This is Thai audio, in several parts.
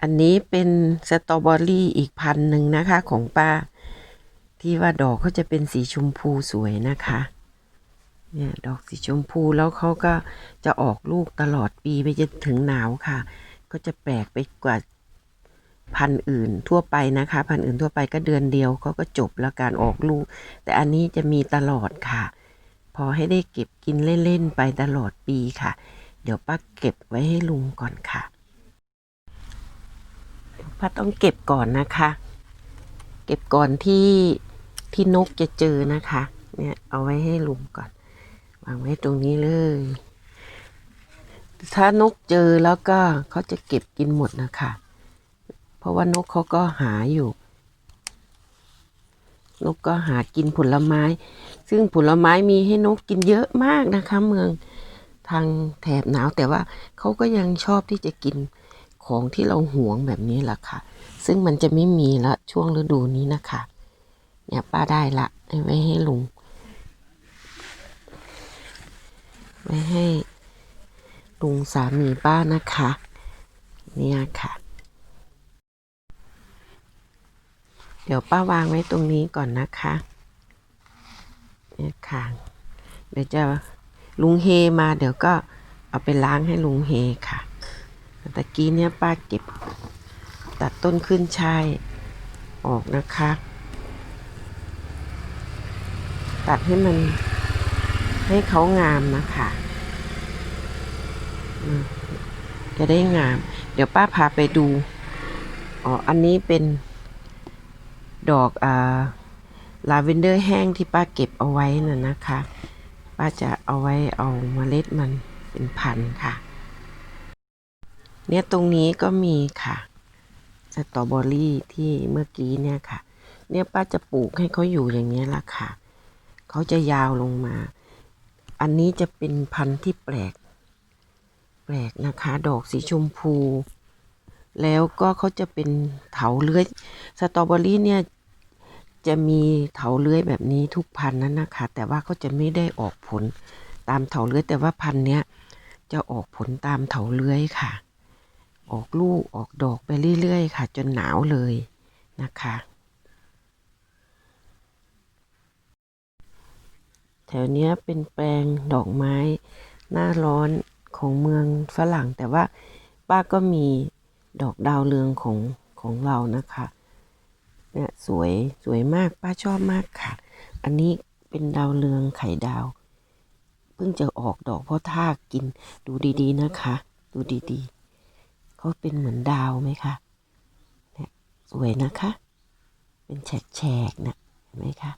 อันนี้เป็นสตรอเบอรี่อีกพันหนึ่งนะคะของป้า ที่ว่าดอกเขาจะเป็นสีชมพูสวยนะคะ เนี่ยดอกสีชมพูแล้วเขาก็จะออกลูกตลอดปีไปจนถึงหนาวค่ะ ก็จะแปลกไปกว่าพันธุ์อื่นทั่วไปนะคะ พันธุ์อื่นทั่วไปก็เดือนเดียวเขาก็จบแล้วการออกลูก แต่อันนี้จะมีตลอดค่ะ พอให้ได้เก็บกินเล่น ๆ ไปตลอดปีค่ะ เดี๋ยวป้าเก็บไว้ให้ลุงก่อนค่ะ ป้าต้องเก็บก่อนนะคะ เก็บก่อนที่ที่นกจะเจอนะคะ เนี่ยเอาไว้ให้ลุงก่อน วางไว้ตรงนี้เลย ถ้านกเจอแล้วก็เขาจะเก็บกินหมดนะคะ เพราะว่านกเขาก็หาอยู่ นกก็หากินผลไม้ ซึ่งผลไม้มีให้นกกินเยอะมากนะคะ เมืองทางแถบหนาวแต่ว่าเขาก็ยังชอบที่จะกิน ของที่เราหวงแบบนี้แหละค่ะ ซึ่งมันจะไม่มีละช่วงฤดูนี้นะคะ เนี่ยป้าได้ละไว้ให้ลุงไว้ให้ลุงสามีป้านะคะ เนี่ยค่ะ เดี๋ยวป้าวางไว้ตรงนี้ก่อนนะคะ เนี่ยค่ะ เดี๋ยวจะลุงเฮมาเดี๋ยวก็เอาไปล้างให้ลุงเฮค่ะ ตะกี้เนี่ยป้าเก็บตัดต้นขึ้นชายออกนะคะ ตัดให้มันให้เขางามนะคะจะได้งาม เดี๋ยวป้าพาไปดูอ๋ออันนี้เป็นดอกอ่าลาเวนเดอร์แห้งที่ป้าเก็บเอาไว้น่ะนะคะ ป้าจะเอาไว้เอาเมล็ดมันเป็นพันธุ์ค่ะ เนี่ยตรงนี้ก็มีค่ะสตรอเบอรี่ที่เมื่อกี้เนี่ยค่ะ เนี่ยป้าจะปลูกให้เขาอยู่อย่างนี้ละค่ะ เขาจะยาวลงมา อันนี้จะเป็นพันธุ์ที่แปลก แปลกนะคะ ดอกสีชมพู แล้วก็เขาจะเป็นเถาเลื้อยสตรอเบอรี่เนี่ยจะมีเถาเลื้อยแบบนี้ทุกพันธุ์นั้นนะคะ แต่ว่าเขาจะไม่ได้ออกผลตามเถาเลื้อยแต่ว่าพันธุ์เนี้ยจะออกผลตามเถาเลื้อยค่ะ ออกลูกออกดอกไปเรื่อยๆ ค่ะ จนหนาวเลยนะคะ แถวเนี้ยเป็นแปลงดอกไม้ หน้าร้อนของเมืองฝรั่ง แต่ว่าป้าก็มีดอกดาวเรืองของของเรานะคะเนี่ยสวยสวยมากป้าชอบมากค่ะ อันนี้เป็นดาวเรืองไข่ดาว เพิ่งจะออกดอกเพราะท่ากินดูดีๆนะคะ ดูดีๆ เขาเป็นเหมือนดาวไหมคะเนี่ยสวยนะคะ เป็นแฉกๆเนี่ยเห็นไหมคะ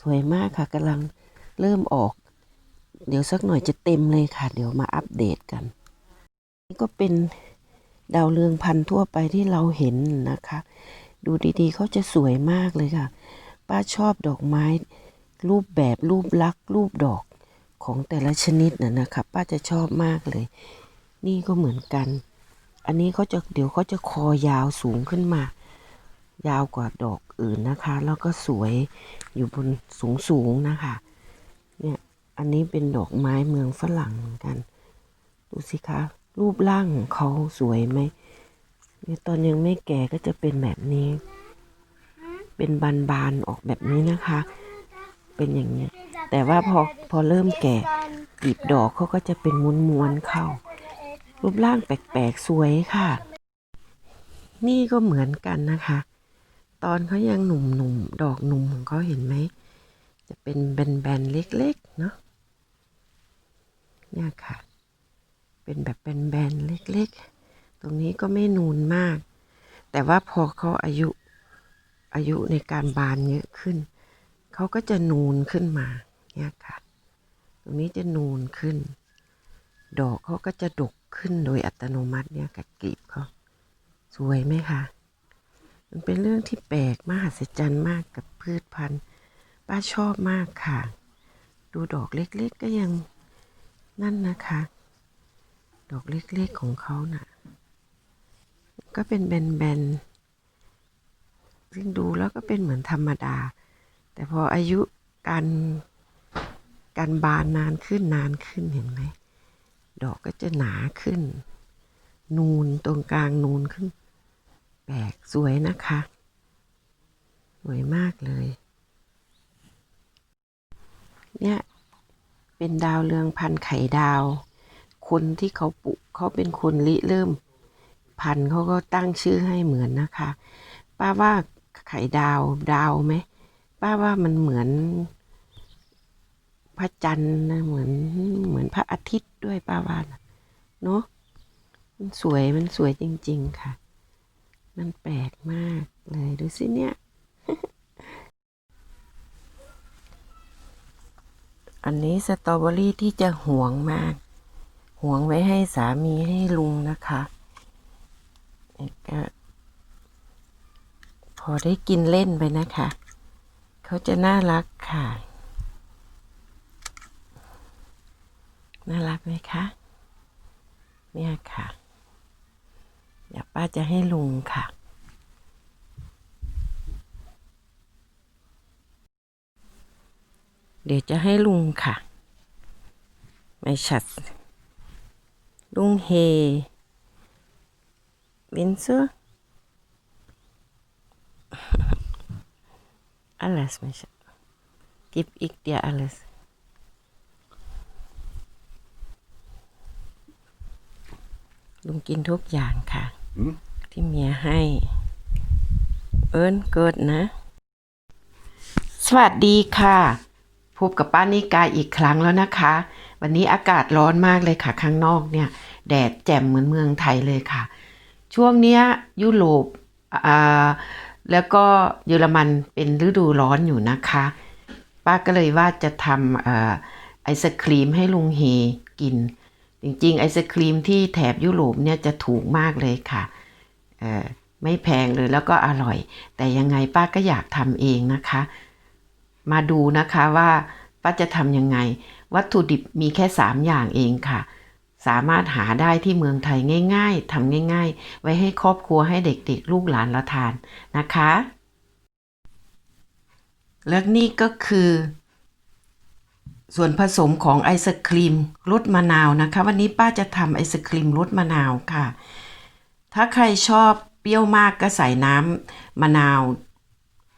สวยมากค่ะกำลังเริ่มออก เดี๋ยวสักหน่อยจะเต็มเลยค่ะ เดี๋ยวมาอัปเดตกัน นี่ก็เป็นดาวเรืองพันธุ์ทั่วไปที่เราเห็นนะคะ ดูดีๆเขาจะสวยมากเลยค่ะ ป้าชอบดอกไม้ รูปแบบรูปลักษ์รูปดอกของแต่ละชนิดน่ะนะคะ ป้าจะชอบมากเลย นี่ก็เหมือนกัน อันนี้เขาจะเดี๋ยวเขาจะคอยาวสูงขึ้นมา ยาวกว่าดอกอื่นนะคะ แล้วก็สวยอยู่บนสูงสูงนะคะ เนี่ยอันนี้เป็นดอกไม้เมืองฝรั่งเหมือนกัน ดูสิคะ รูปร่างของเขาสวยไหมเนี่ยตอนยังไม่แก่ก็จะเป็นแบบนี้ เป็นบานๆออกแบบนี้นะคะ เป็นอย่างนี้แต่ว่าพอพอเริ่มแก่กลีบดอกเขาก็จะเป็นม้วนๆเข้า รูปร่างแปลกๆ สวยค่ะ นี่ก็เหมือนกันนะคะ ตอนเขายังหนุ่มๆ ดอกหนุ่มของเขาเห็นไหม จะเป็นแบนๆ เล็กๆ เนาะเนี่ยค่ะ เป็นแบบแบนๆ เล็กๆ ตรงนี้ก็ไม่นูนมาก แต่ว่าพอเขาอายุอายุในการบานเยอะขึ้น เขาก็จะนูนขึ้นมาเนี่ยค่ะ ตรงนี้จะนูนขึ้น ดอกเขาก็จะดก ขึ้นโดยอัตโนมัติเนี่ยกับกลีบเขาสวยไหมคะมันเป็นเรื่องที่แปลกมหัศจรรย์มากกับพืชพันธุ์ ป้าชอบมากค่ะ ดูดอกเล็กๆก็ยังนั่นนะคะ ดอกเล็กๆของเขาน่ะ ก็เป็นแบนๆซึ่งดูแล้วก็เป็นเหมือนธรรมดา แต่พออายุการการบานนานขึ้นนานขึ้นเห็นไหม ดอกก็จะหนาขึ้น นูนตรงกลางนูนขึ้น แปลกสวยนะคะ สวยมากเลย เนี่ย เป็นดาวเรืองพันไข่ดาว คนที่เขาปลูกเขาเป็นคนริเริ่ม พันเขาก็ตั้งชื่อให้เหมือนนะคะ ป้าว่าไข่ดาวดาวไหม ป้าว่ามันเหมือน พระจันทร์นะเหมือนเหมือนพระอาทิตย์ด้วยป้าวานเนาะมันสวยมันสวยจริง ๆ ค่ะ มันแปลกมากเลยดูสิเนี่ย อันนี้สตรอเบอรี่ที่จะห่วงมากหวงไว้ให้สามีให้ลุงนะคะก็พอได้กินเล่นไปนะคะ เขาจะน่ารักค่ะ น่ารักไหมคะเนี่ยค่ะ เดี๋ยวป้าจะให้ลุงค่ะ เดี๋ยวจะให้ลุงค่ะ ไม่ชัด ลุงเฮวินเซอร์ alles ไม่ใช่ gib ich dir alles ลุงกินทุกอย่างค่ะ Mm. ที่เมียให้ เอิญเกิดนะ สวัสดีค่ะ พบกับป้านิกาอีกครั้งแล้วนะคะ วันนี้อากาศร้อนมากเลยค่ะ ข้างนอกเนี่ย แดดแจ่มเหมือนเมืองไทยเลยค่ะ ช่วงเนี้ยยุโรปอ่าแล้วก็เยอรมันเป็นฤดูร้อนอยู่นะคะ ป้าก็เลยว่าจะทำเอ่อไอศครีมให้ลุงเฮกิน จริงๆ ไอศครีมที่แถบยุโรปเนี่ยจะถูกมากเลยค่ะไม่แพงเลยแล้วก็อร่อย แต่ยังไงป้าก็อยากทำเองนะคะ มาดูนะคะว่าป้าจะทำยังไง วัตถุดิบมีแค่ 3 อย่างเองค่ะ สามารถหาได้ที่เมืองไทยง่ายๆทำง่าย ๆ ไว้ให้ครอบครัวให้เด็กๆ ลูกหลานเราทานนะคะ และนี่ก็คือ ส่วนผสมของไอศครีมรสมะนาวนะคะ วันนี้ป้าจะทำไอศครีมรสมะนาวค่ะ ถ้าใครชอบเปรี้ยวมากก็ใส่น้ำมะนาว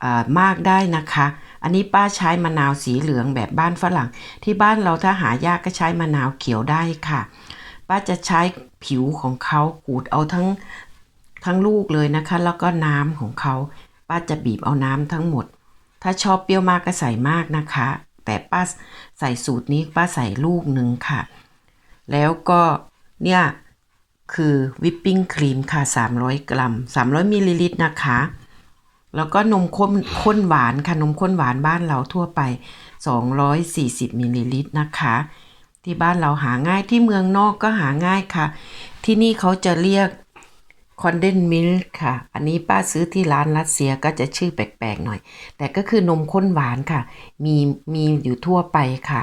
อ่ามากได้นะคะ อันนี้ป้าใช้มะนาวสีเหลืองแบบบ้านฝรั่ง ที่บ้านเราถ้าหายากก็ใช้มะนาวเขียวได้ค่ะ ป้าจะใช้ผิวของเขาขูดเอาทั้งทั้งลูกเลยนะคะ แล้วก็น้ำของเขา ป้าจะบีบเอาน้ำทั้งหมด ถ้าชอบเปรี้ยวมากก็ใส่มากนะคะ แต่ป้าใส่สูตรนี้ป้าใส่ลูกหนึ่งค่ะ แล้วก็เนี่ยคือวิปปิ้งครีมค่ะ 300 กรัม 300มิลลิลิตรนะคะ แล้วก็นมข้นข้นหวานค่ะ นมข้นหวานบ้านเราทั่วไป 240มิลลิลิตรนะคะ ที่บ้านเราหาง่ายที่เมืองนอกก็หาง่ายค่ะ ที่นี่เขาจะเรียก คอนเดนมิลค่ะ อันนี้ป้าซื้อที่ร้านรัสเซียก็จะชื่อแปลกๆหน่อย แต่ก็คือนมข้นหวานค่ะ มีมีอยู่ทั่วไปค่ะ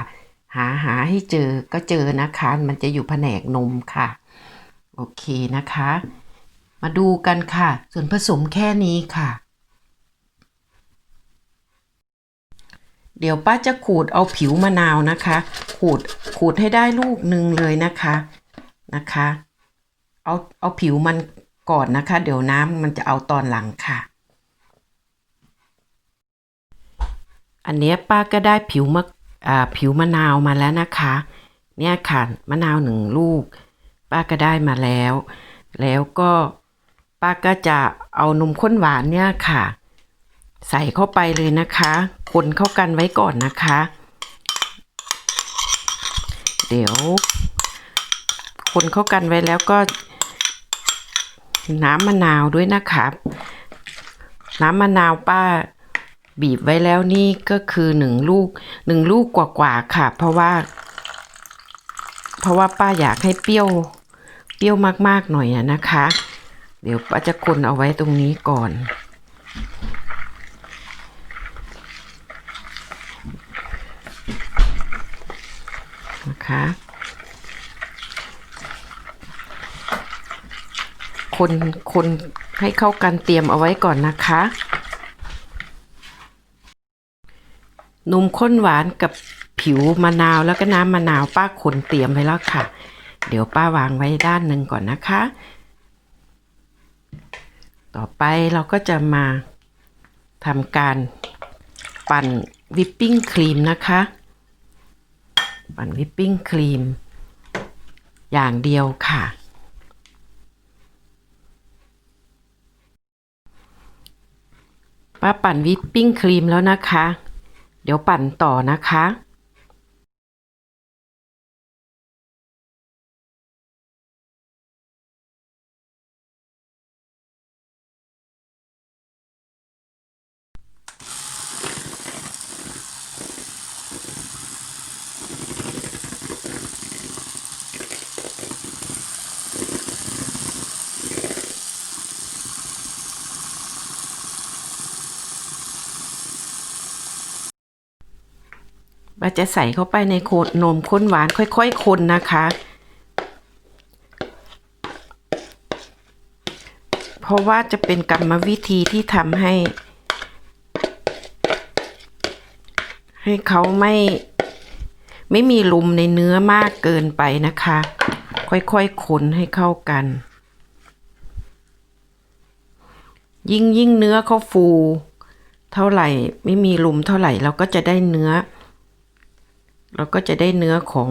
หาหาให้เจอก็เจอนะคะ มันจะอยู่แผนกนมค่ะ โอเคนะคะ มาดูกันค่ะ ส่วนผสมแค่นี้ค่ะ เดี๋ยวป้าจะขูดเอาผิวมะนาวนะคะ ขูดขูดให้ได้ลูกหนึ่งเลยนะคะนะคะ เอาเอาผิวมัน ก่อนนะคะ เดี๋ยวน้ำมันจะเอาตอนหลังค่ะ อันเนี้ยป้าก็ได้ผิวมะอ่าผิวมะนาวมาแล้วนะคะ เนี่ยค่ะมะนาวหนึ่งลูก ป้าก็ได้มาแล้ว แล้วก็ป้าก็จะเอานมข้นหวานเนี่ยค่ะ ใส่เข้าไปเลยนะคะ คนเข้ากันไว้ก่อนนะคะ เดี๋ยว คนเข้ากันไว้แล้วก็ น้ำมะนาวด้วยนะครับ น้ำมะนาวป้าบีบไว้แล้วนี่ก็คือหนึ่งลูกหนึ่งลูกกว่าๆค่ะ เพราะว่า เพราะว่าป้าอยากให้เปรี้ยว เปรี้ยวมากๆหน่อยอะนะคะ เดี๋ยวป้าจะคนเอาไว้ตรงนี้ก่อน นะคะ คนคนให้เข้ากันเตรียมเอาไว้ก่อนนะคะ นมข้นหวานกับผิวมะนาวแล้วก็น้ำมะนาวป้าคนเตรียมไว้แล้วค่ะ เดี๋ยวป้าวางไว้ด้านหนึ่งก่อนนะคะ ต่อไปเราก็จะมาทำการปั่นวิปปิ้งครีมนะคะ ปั่นวิปปิ้งครีม อย่างเดียวค่ะ ป้าปั่นวิปปิ้งครีมแล้วนะคะ เดี๋ยวปั่นต่อนะคะ เราจะใส่เข้าไปในโคนนมข้นหวานค่อยๆคนนะคะ เพราะว่าจะเป็นกรรมวิธีที่ทำให้ ให้เขาไม่ไม่มีลุมในเนื้อมากเกินไปนะคะ ค่อยๆคนให้เข้ากัน ยิ่งยิ่งเนื้อเขาฟู เท่าไหร่ไม่มีลุมเท่าไหร่เราก็จะได้เนื้อ เราก็จะได้เนื้อของ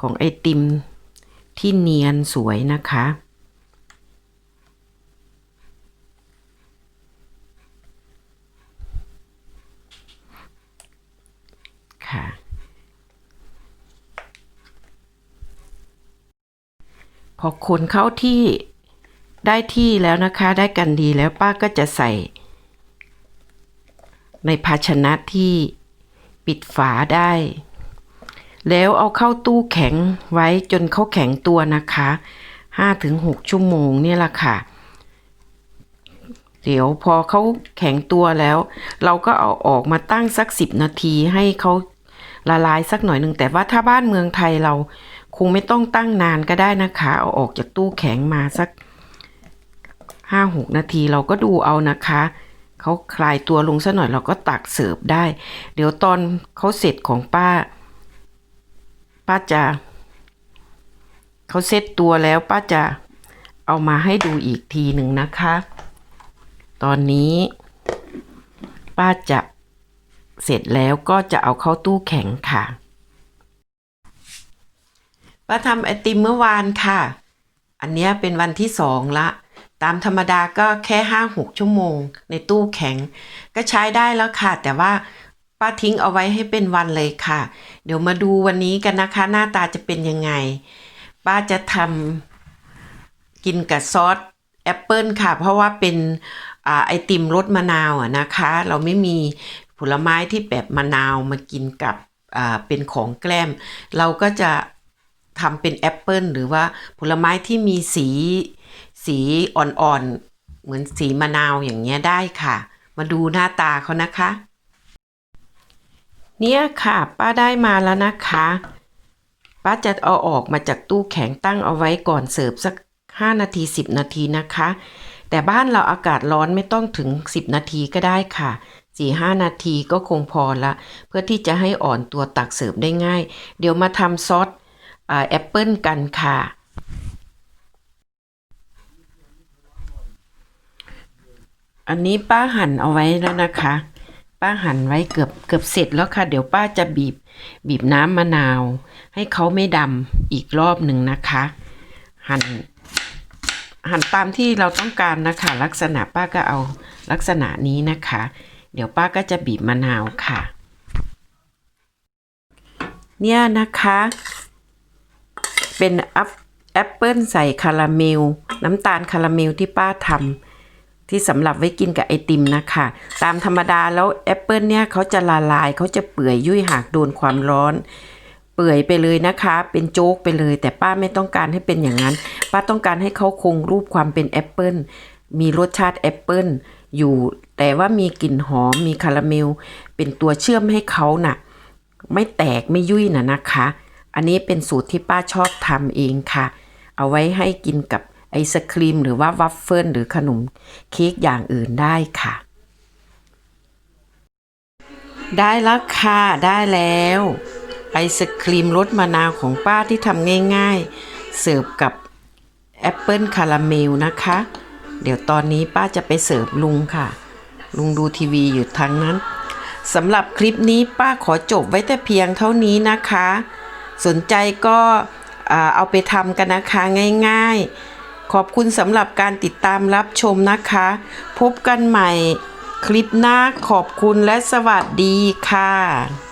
ของไอติมที่เนียนสวยนะคะ ค่ะ พอคนเข้าที่ได้ที่แล้วนะคะ ได้กันดีแล้วป้าก็จะใส่ ในภาชนะที่ ปิดฝาได้ แล้วเอาเข้าตู้แข็งไว้จนเขาแข็งตัวนะคะ5-6ชั่วโมงนี่ยละค่ะ เดี๋ยวพอเขาแข็งตัวแล้ว เราก็เอาออกมาตั้งสัก 10 นาทีให้เขาละลายสักหน่อยหนึ่งแต่ว่าถ้าบ้านเมืองไทยเราคงไม่ต้องตั้งนานก็ได้นะคะ เอาออกจากตู้แข็งมาสัก 5-6 นาทีเราก็ดูเอานะคะ เขาคลายตัวลงสักหน่อยเราก็ตักเสิร์ฟได้ เดี๋ยวตอนเขาเสร็จของป้า ป้าจะเขาเซ็ตตัวแล้วป้าจะเอามาให้ดูอีกทีหนึ่งนะคะ ตอนนี้ ป้าจะเสร็จแล้วก็จะเอาเข้าตู้แข็งค่ะ ป้าทำไอติมเมื่อวานค่ะ อันนี้เป็นวันที่สองละ ตามธรรมดาก็แค่ห้าหกชั่วโมง ในตู้แข็ง ก็ใช้ได้แล้วค่ะ แต่ว่าป้าทิ้งเอาไว้ให้เป็นวันเลยค่ะ เดี๋ยวมาดูวันนี้กันนะคะ หน้าตาจะเป็นยังไง ป้าจะทำกินกับซอสแอปเปิลค่ะ เพราะว่าเป็นอไอติมรสมะนาวนะคะ เราไม่มีผลไม้ที่แบบมะนาวมากินกับเป็นของแกล้ม เราก็จะทำเป็นแอปเปิลหรือว่าผลไม้ที่มีสี สีอ่อนๆ เหมือนสีมะนาวอย่างเงี้ยได้ค่ะ มาดูหน้าตาเขานะคะ เนี่ยค่ะ ป้าได้มาแล้วนะคะ ป้าจะเอาออกมาจากตู้แข็งตั้งเอาไว้ก่อนเสิร์ฟสัก 5 นาที 10 นาทีนะคะ แต่บ้านเราอากาศร้อนไม่ต้องถึง 10 นาทีก็ได้ค่ะ4-5นาทีก็คงพอละ เพื่อที่จะให้อ่อนตัวตักเสิร์ฟได้ง่าย เดี๋ยวมาทำซอสแอปเปิลกันค่ะ อันนี้ป้าหั่นเอาไว้แล้วนะคะ ป้าหั่นไว้เกือบเกือบเสร็จแล้วค่ะ เดี๋ยวป้าจะบีบบีบน้ำมะนาว ให้เขาไม่ดำอีกรอบหนึ่งนะคะ หั่นหั่นตามที่เราต้องการนะคะ ลักษณะป้าก็เอาลักษณะนี้นะคะ เดี๋ยวป้าก็จะบีบมะนาวค่ะ เนี่ยนะคะ เป็นแอปเปิลใส่คาราเมล น้ำตาลคาราเมลที่ป้าทำ ที่สำหรับไว้กินกับไอติมนะคะ ตามธรรมดาแล้วแอปเปิลเนี่ยเขาจะละลายเขาจะเปื่อยยุ่ยหากโดนความร้อน เปื่อยไปเลยนะคะ เป็นโจ๊กไปเลย แต่ป้าไม่ต้องการให้เป็นอย่างนั้น ป้าต้องการให้เขาคงรูปความเป็นแอปเปิลมีรสชาติแอปเปิลอยู่ แต่ว่ามีกลิ่นหอมมีคาราเมล เป็นตัวเชื่อมให้เขาน่ะ ไม่แตกไม่ยุ่ยน่ะนะคะ อันนี้เป็นสูตรที่ป้าชอบทำเองค่ะ เอาไว้ให้กินกับ ไอศครีมหรือว่าวัฟเฟิลหรือขนมเค้กอย่างอื่นได้ค่ะ ได้แล้วค่ะได้แล้ว ไอศครีมรสมะนาวของป้าที่ทำง่ายๆ เสิร์ฟกับแอปเปิลคาราเมลนะคะ เดี๋ยวตอนนี้ป้าจะไปเสิร์ฟลุงค่ะ ลุงดูทีวีอยู่ทางนั้นสำหรับคลิปนี้ป้าขอจบไว้แต่เพียงเท่านี้นะคะ สนใจก็เอาไปทำกันนะคะง่ายๆ ขอบคุณสำหรับการติดตามรับชมนะคะ พบกันใหม่คลิปหน้าขอบคุณและสวัสดีค่ะ